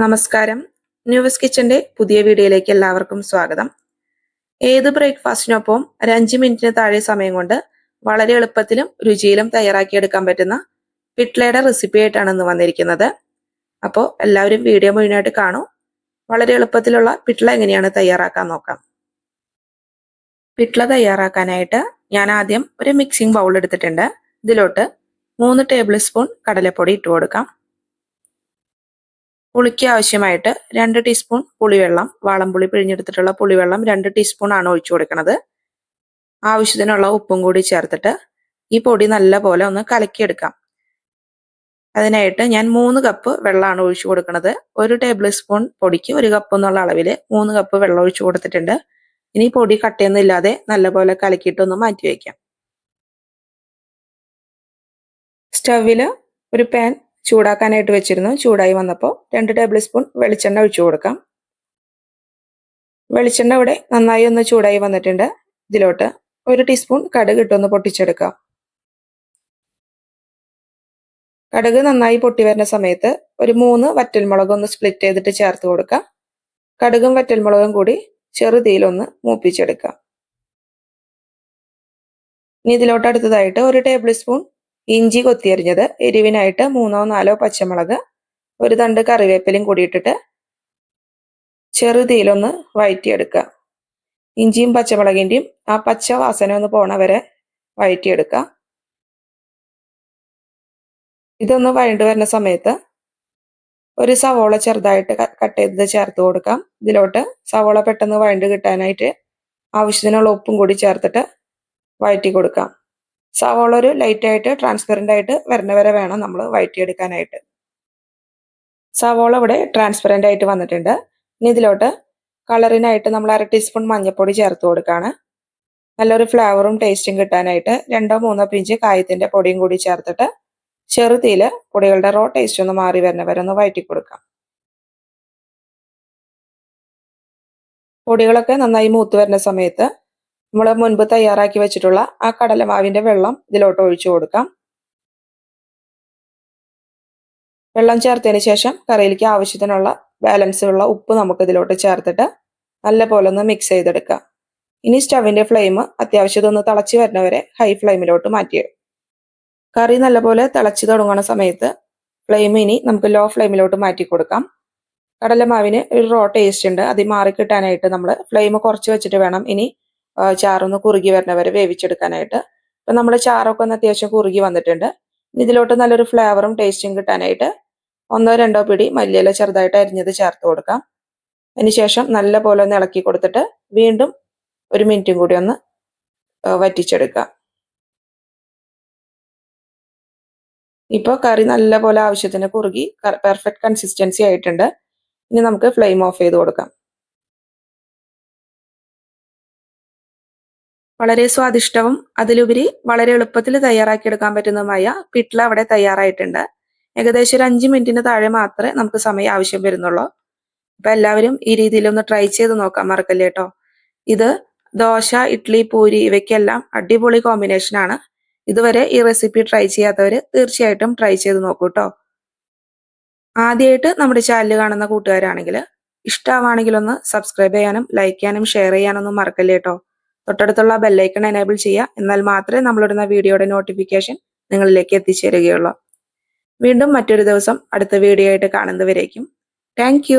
നമസ്കാരം. ന്യൂവസ് കിച്ചന്റെ പുതിയ വീഡിയോയിലേക്ക് എല്ലാവർക്കും സ്വാഗതം. ഏത് ബ്രേക്ക്ഫാസ്റ്റിനൊപ്പം ഒരു അഞ്ച് മിനിറ്റിന് താഴെ സമയം കൊണ്ട് വളരെ എളുപ്പത്തിലും രുചിയിലും തയ്യാറാക്കിയെടുക്കാൻ പറ്റുന്ന പിട്ലയുടെ റെസിപ്പി ആയിട്ടാണ് ഇന്ന് വന്നിരിക്കുന്നത്. അപ്പോൾ എല്ലാവരും വീഡിയോ മുഴുവനായിട്ട് കാണൂ. വളരെ എളുപ്പത്തിലുള്ള പിട്ല എങ്ങനെയാണ് തയ്യാറാക്കാൻ നോക്കാം. പിട്ല തയ്യാറാക്കാനായിട്ട് ഞാൻ ആദ്യം ഒരു മിക്സിംഗ് ബൗൾ എടുത്തിട്ടുണ്ട്. ഇതിലോട്ട് മൂന്ന് ടേബിൾ സ്പൂൺ കടലപ്പൊടി ഇട്ട് കൊടുക്കാം. പുളിക്ക് ആവശ്യമായിട്ട് രണ്ട് ടീസ്പൂൺ പുളിവെള്ളം വാളംപുളി പിഴിഞ്ഞെടുത്തിട്ടുള്ള പുളിവെള്ളം രണ്ട് ടീസ്പൂൺ ആണ് ഒഴിച്ചു കൊടുക്കുന്നത്. ആവശ്യത്തിനുള്ള ഉപ്പും കൂടി ചേർത്തിട്ട് ഈ പൊടി നല്ല പോലെ ഒന്ന് കലക്കിയെടുക്കാം. അതിനായിട്ട് ഞാൻ മൂന്ന് കപ്പ് വെള്ളമാണ് ഒഴിച്ചു കൊടുക്കുന്നത്. ഒരു ടേബിൾ സ്പൂൺ പൊടിക്ക് ഒരു കപ്പ് എന്നുള്ള അളവിൽ മൂന്ന് കപ്പ് വെള്ളം ഒഴിച്ചു കൊടുത്തിട്ടുണ്ട്. ഇനി പൊടി കട്ടയൊന്നുമില്ലാതെ നല്ലപോലെ കലക്കിയിട്ടൊന്ന് മാറ്റി വയ്ക്കാം. സ്റ്റവിൽ ഒരു പാൻ ചൂടാക്കാനായിട്ട് വെച്ചിരുന്നു. ചൂടായി വന്നപ്പോൾ രണ്ട് ടേബിൾ സ്പൂൺ വെളിച്ചെണ്ണ ഒഴിച്ചു കൊടുക്കാം. വെളിച്ചെണ്ണ ഇവിടെ നന്നായി ഒന്ന് ചൂടായി വന്നിട്ടുണ്ട്. ഇതിലോട്ട് ഒരു ടീസ്പൂൺ കടുക് ഇട്ടൊന്ന് പൊട്ടിച്ചെടുക്കാം കടുക് നന്നായി പൊട്ടി വരുന്ന സമയത്ത് ഒരു മൂന്ന് വറ്റൽമുളക് ഒന്ന് സ്പ്ലിറ്റ് ചെയ്തിട്ട് ചേർത്ത് കൊടുക്കാം കടുകും വറ്റൽമുളകും കൂടി ചെറുതീയിലൊന്ന് മൂപ്പിച്ചെടുക്കാം ഇനി ഇതിലോട്ട് അടുത്തതായിട്ട് ഒരു ടേബിൾ സ്പൂൺ ഇഞ്ചി കൊത്തിയരിഞ്ഞത് എരിവിനായിട്ട് മൂന്നോ നാലോ പച്ചമുളക് ഒരു തണ്ട് കറിവേപ്പിലയും കൂടി ഇട്ടിട്ട് ചെറുതീയിലൊന്ന് വഴറ്റിയെടുക്കുക ഇഞ്ചിയും പച്ചമുളകിന്റെയും ആ പച്ച വാസന ഒന്ന് പോണ വരെ വഴറ്റിയെടുക്കുക ഇതൊന്ന് വഴണ്ടു വരുന്ന സമയത്ത് ഒരു സവോള ചെറുതായിട്ട് കട്ട് ചെയ്തത് ചേർത്ത് കൊടുക്കാം. ഇതിലോട്ട് സവോള പെട്ടെന്ന് വഴണ്ട് കിട്ടാനായിട്ട് ആവശ്യത്തിനുള്ള ഉപ്പും കൂടി ചേർത്തിട്ട് വഴറ്റി കൊടുക്കാം. സവോള ഒരു ലൈറ്റ് ആയിട്ട് ട്രാൻസ്പെറന്റ് ആയിട്ട് വരുന്ന വരെ വേണം നമ്മൾ വഴറ്റിയെടുക്കാനായിട്ട്. സവോള ഇവിടെ ട്രാൻസ്പെറന്റ് ആയിട്ട് വന്നിട്ടുണ്ട്. ഇനി ഇതിലോട്ട് കളറിനായിട്ട് നമ്മൾ അര ടീസ്പൂൺ മഞ്ഞൾപ്പൊടി ചേർത്ത് കൊടുക്കുകയാണ് നല്ലൊരു ഫ്ലേവറും ടേസ്റ്റും കിട്ടാനായിട്ട് രണ്ടോ മൂന്നോ പിഞ്ച് കായത്തിന്റെ പൊടിയും കൂടി ചേർത്തിട്ട് ചെറുതീയിൽ പൊടികളുടെ റോ ടേസ്റ്റ് ഒന്ന് മാറി വരുന്ന വരെ ഒന്ന് വഴറ്റി കൊടുക്കാം. പൊടികളൊക്കെ നന്നായി മൂത്ത് വരുന്ന സമയത്ത് നമ്മൾ മുൻപ് തയ്യാറാക്കി വെച്ചിട്ടുള്ള ആ കടലമാവിന്റെ വെള്ളം ഇതിലോട്ട് ഒഴിച്ചു കൊടുക്കാം. വെള്ളം ചേർത്തതിന് ശേഷം കറിയിലേക്ക് ആവശ്യത്തിനുള്ള ബാലൻസ് ഉള്ള ഉപ്പ് നമുക്ക് ഇതിലോട്ട് ചേർത്തിട്ട് നല്ല പോലെ ഒന്ന് മിക്സ് ചെയ്തെടുക്കാം. ഇനി സ്റ്റവിന്റെ ഫ്ലെയിം അത്യാവശ്യം ഒന്ന് തിളച്ച് വരുന്നവരെ ഹൈ ഫ്ലെയിമിലോട്ട് മാറ്റി കറി നല്ലപോലെ തിളച്ച് തുടങ്ങുന്ന സമയത്ത് ഫ്ലെയിം ഇനി നമുക്ക് ലോ ഫ്ലെയിമിലോട്ട് മാറ്റി കൊടുക്കാം. കടലമാവിന് ഒരു റോ ടേസ്റ്റ് ഉണ്ട്. അത് മാറി കിട്ടാനായിട്ട് നമ്മൾ ഫ്ലെയിം കുറച്ച് വെച്ചിട്ട് വേണം ഇനി ചാറൊന്ന് കുറുകി വരുന്നവരെ വേവിച്ചെടുക്കാനായിട്ട്. അപ്പം നമ്മൾ ചാറൊക്കെ ഒന്ന് അത്യാവശ്യം കുറുകി വന്നിട്ടുണ്ട്. ഇതിലോട്ട് നല്ലൊരു ഫ്ലേവറും ടേസ്റ്റും കിട്ടാനായിട്ട് ഒന്നോ രണ്ടോ പിടി മല്ലിയില ചെറുതായിട്ട് അരിഞ്ഞത് ചേർത്ത് കൊടുക്കാം. അതിനുശേഷം നല്ല പോലെ ഒന്ന് ഇളക്കി കൊടുത്തിട്ട് വീണ്ടും ഒരു മിനിറ്റും കൂടി ഒന്ന് വറ്റിച്ചെടുക്കാം. ഇപ്പോൾ കറി നല്ല പോലെ ആവശ്യത്തിന് കുറുകി പെർഫെക്റ്റ് കൺസിസ്റ്റൻസി ആയിട്ടുണ്ട്. ഇനി നമുക്ക് ഫ്ലെയിം ഓഫ് ചെയ്ത് കൊടുക്കാം. വളരെ സ്വാദിഷ്ടവും അതിലുപരി വളരെ എളുപ്പത്തിൽ തയ്യാറാക്കിയെടുക്കാൻ പറ്റുന്നതുമായ പിട്ല അവിടെ തയ്യാറായിട്ടുണ്ട്. ഏകദേശം ഒരു അഞ്ച് മിനിറ്റിന് താഴെ മാത്രമേ നമുക്ക് സമയം ആവശ്യം വരുന്നുള്ളൂ. അപ്പൊ എല്ലാവരും ഈ രീതിയിൽ ഒന്ന് ട്രൈ ചെയ്ത് നോക്കാൻ മറക്കല്ലേ കേട്ടോ ഇത് ദോശ ഇഡ്ഡലി പൂരി ഇവയ്ക്കെല്ലാം അടിപൊളി കോമ്പിനേഷൻ ആണ്. ഇതുവരെ ഈ റെസിപ്പി ട്രൈ ചെയ്യാത്തവർ തീർച്ചയായിട്ടും ട്രൈ ചെയ്ത് നോക്കൂ കേട്ടോ ആദ്യമായിട്ട് നമ്മുടെ ചാനൽ കാണുന്ന കൂട്ടുകാരാണെങ്കിൽ ഇഷ്ടമാണെങ്കിൽ ഒന്ന് സബ്സ്ക്രൈബ് ചെയ്യാനും ലൈക്ക് ചെയ്യാനും ഷെയർ ചെയ്യാനൊന്നും മറക്കല്ലേ കേട്ടോ തൊട്ടടുത്തുള്ള ബെല്ലൈക്കൺ എനേബിൾ ചെയ്യുക. എന്നാൽ മാത്രമേ നമ്മളിടുന്ന വീഡിയോയുടെ നോട്ടിഫിക്കേഷൻ നിങ്ങളിലേക്ക് എത്തിച്ചേരുകയുള്ളൂ. വീണ്ടും മറ്റൊരു ദിവസം അടുത്ത വീഡിയോ ആയിട്ട് കാണുന്നവരേക്കും. താങ്ക്